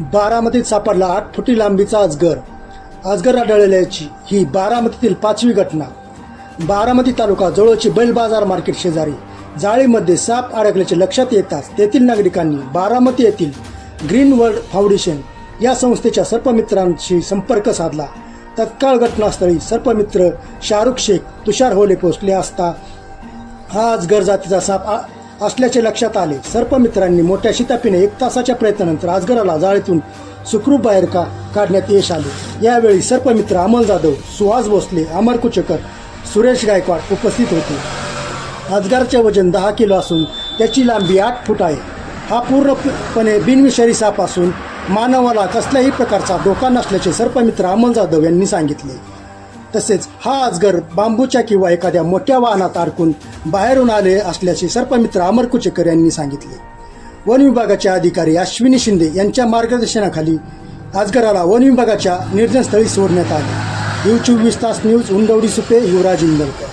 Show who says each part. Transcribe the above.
Speaker 1: बारामतीत सापडला आठ फुटी लांबीचा अजगर. अजगर आढळल्याची ही बारामतीतील पाचवी घटना. बारामती तालुका जवळची बैल बाजार मार्केट शेजारी. जाळीमध्ये साप अडकल्याचे लक्षात येताच तेथील नागरिकांनी बारामती येथील ग्रीन वर्ल्ड फाउंडेशन या संस्थेच्या सर्पमित्रांशी संपर्क साधला. तत्काळ घटनास्थळी सर्पमित्र शाहरुख शेख तुषार होले पोहोचले असता हा अजगर जातीचा साप आ- असल्याचे लक्षात आले. सर्पमित्रांनी मोठ्या शितापीने एक तासाच्या प्रयत्नानंतर आजगराला जाळीतून सुखरूप बाहेर का काढण्यात यश आले. यावेळी सर्पमित्र अमल जाधव सुहास भोसले अमर कुचकर सुरेश गायकवाड उपस्थित होते. अजगरचे वजन दहा किलो असून त्याची लांबी आठ फूट आहे. हा पूर्णपणे बिनविषारी साप असून मानवाला कसल्याही प्रकारचा धोका नसल्याचे सर्पमित्र अमल जाधव यांनी सांगितले. तसेच हा अजगर बांबूच्या किंवा एखाद्या मोठ्या वाहनात अडकून बाहेरून आले असल्याचे सर्पमित्र अमर कुचेकर यांनी सांगितले. वन विभागाचे अधिकारी अश्विनी शिंदे यांच्या मार्गदर्शनाखाली अजगराला वन विभागाच्या निर्जनस्थळी सोडण्यात आले. यू चोवीस तास न्यूज उंडवडी सुपे युवराज इंदलकर.